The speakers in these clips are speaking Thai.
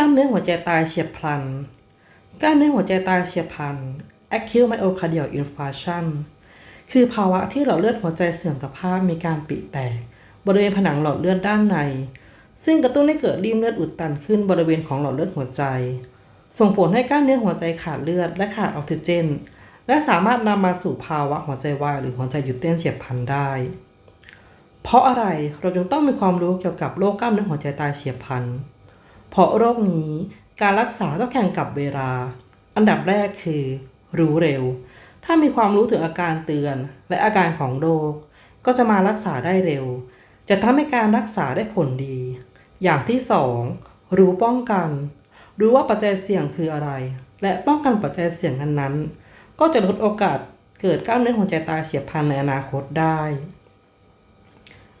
กล้ามเนื้อหัวใจตายเฉียบพลัน กล้ามเนื้อหัวใจตายเฉียบพลัน acute myocardial infarction คือภาวะที่หลอดเลือดหัวใจเสื่อมสภาพมีการปริแตก บริเวณผนังหลอดเลือดด้านใน ซึ่งกระตุ้นให้เกิดริ่มเลือดอุดตันขึ้นบริเวณของหลอดเลือดหัวใจ ส่งผลให้กล้ามเนื้อหัวใจขาดเลือดและขาดออกซิเจน และสามารถนำมาสู่ภาวะหัวใจวายหรือหัวใจหยุดเต้นเฉียบพลันได้ เพราะอะไรเราจึงต้องมีความรู้เกี่ยวกับโรคกล้ามเนื้อหัวใจตายเฉียบพลัน ราะโรคนี้การรักษาต้องแข่งกับเวลา อันดับแรกคือ รู้เร็ว ถ้ามีความรู้ถึงอาการเตือนและอาการของโรค ก็จะมารักษาได้เร็ว จะทำให้การรักษาได้ผลดี อย่างที่สองรู้ป้องกัน รู้ว่าปัจจัยเสี่ยงคืออะไร และป้องกันปัจจัยเสี่ยงนั้นๆ ก็จะลดโอกาสเกิดกล้ามเนื้อหัวใจตายเฉียบพลันในอนาคตได้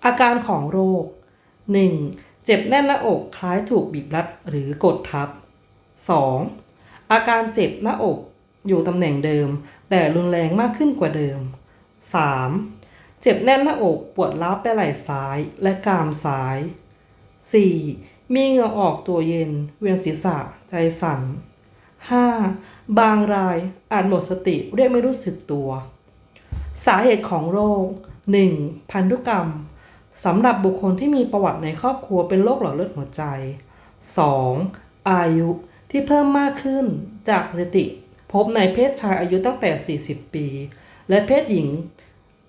อาการของโรค 1. เจ็บแน่นหน้าอกคล้ายถูกบีบรัดหรือกดทับ 2. อาการเจ็บหน้าอกอยู่ตำแหน่งเดิม แต่รุนแรงมากขึ้นกว่าเดิม 3. เจ็บแน่นหน้าอกปวดร้าวไปไหล่ซ้ายและกรามซ้าย 4. มีเหงื่อออกตัวเย็น เวียนศีรษะ ใจสั่น 5. บางรายอาจหมดสติเรียกไม่รู้สึกตัว สาเหตุของโรค 1. พันธุกรรม สำหรับบุคคลที่มีประวัติในครอบครัวเป็นโรคหลอดเลือดหัวใจ 2. อายุที่เพิ่มมากขึ้นจากสถิติ พบในเพศชายอายุตั้งแต่ 40 ปี และเพศหญิง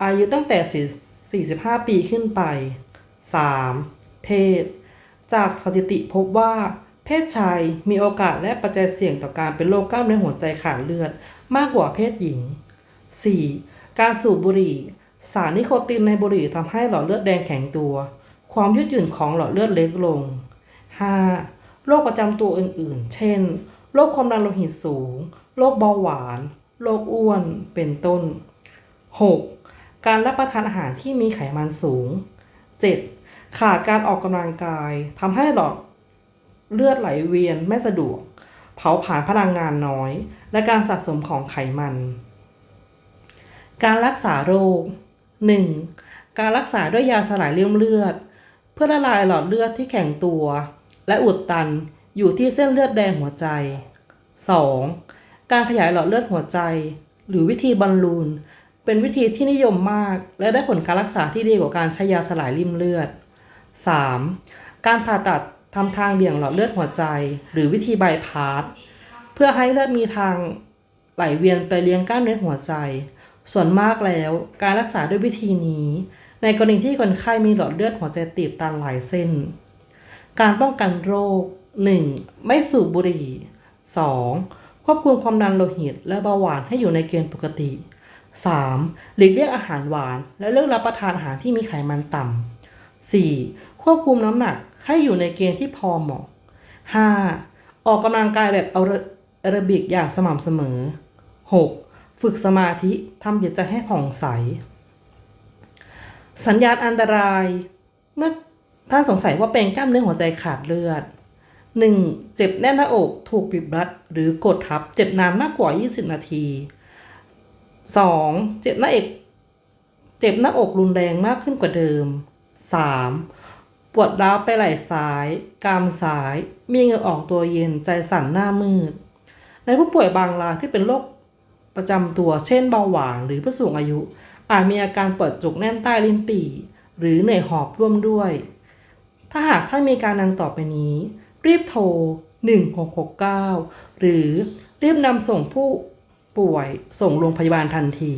อายุตั้งแต่ 45 ปีขึ้นไป 3. เพศ จากสถิติพบว่า เพศชายมีโอกาสและปัจจัยเสี่ยงต่อการเป็นโรคกล้ามเนื้อหัวใจขาดเลือดมากกว่าเพศหญิง 4. การสูบบุหรี่ สารนิโคตินในบุหรี่ทำให้หลอดเลือดแดงแข็งตัว ความยืดหยุ่นของหลอดเลือดเล็กลง 5. โรคประจำตัวอื่นๆ เช่น โรคความดันโลหิตสูง โรคเบาหวาน โรคอ้วน เป็นต้น 6. การรับประทานอาหารที่มีไขมันสูง 7. ขาดการออกกำลังกายทำให้หลอดเลือดไหลเวียนไม่สะดวก เผาผลาญพลังงานน้อย และการสะสมของไขมัน การรักษาโรค 1. การรักษาด้วยยาสลายเลือดเลือด เพื่อละลายหลอดเลือดที่แข็งตัว และอุดตันอยู่ที่เส้นเลือดแดงหัวใจ 2. การขยายหลอดเลือดหัวใจ หรือวิธีบอลลูน เป็นวิธีที่นิยมมาก และได้ผลการรักษาที่ดีกว่าการใช้ยาสลายริ่มเลือด 3. การผ่าตัดทำทางเบี่ยงหลอดเลือดหัวใจ หรือวิธีบายพาสเพื่อให้เลือดมีทางไหลเวียนไปเลี้ยงกล้ามเนื้อหัวใจ ส่วนมากแล้วการรักษาด้วยวิธีนี้ ในกรณีที่คนไข้มีหลอดเลือดหัวใจตีบตันหลายเส้น การป้องกันโรค 1. ไม่สูบบุหรี่ 2. ควบคุมความดันโลหิตและเบาหวานให้อยู่ในเกณฑ์ปกติ 3. หลีกเลี่ยงอาหารหวาน และเลือกรับประทานอาหารที่มีไขมันต่ำ 4. ควบคุมน้ำหนักให้อยู่ในเกณฑ์ที่พอเหมาะ 5. ออกกำลังกายแบบแอโรบิกอย่างสม่ำเสมอ 6. ฝึกสมาธิทำจิตใจให้ผ่องใส สัญญาณอันตราย เมื่อท่านสงสัยว่าเป็นกล้ามเนื้อหัวใจขาดเลือด 1. เจ็บแน่นหน้าอกถูกบีบรัด หรือกดทับ เจ็บนานมากกว่า 20 นาที 2. เจ็บหน้าเอกเจ็บหน้าอกรุนแรงมากขึ้นกว่าเดิม 3. ปวดร้าวไปไหล่ซ้าย กรามซ้าย มีเหงื่อออกตัวเย็นใจสั่นหน้ามืด ในผู้ป่วยบางรายที่เป็นโรค ประจำตัว เช่นเบาหวานหรือผู้สูงอายุ อาจมีอาการปวดจุกแน่นใต้ลิ้นปี่ หรือเหนื่อยหอบร่วมด้วย ถ้าหากท่านมีการดังต่อไปนี้ รีบโทร 1669 หรือรีบนำส่งผู้ป่วยส่งโรงพยาบาลทันที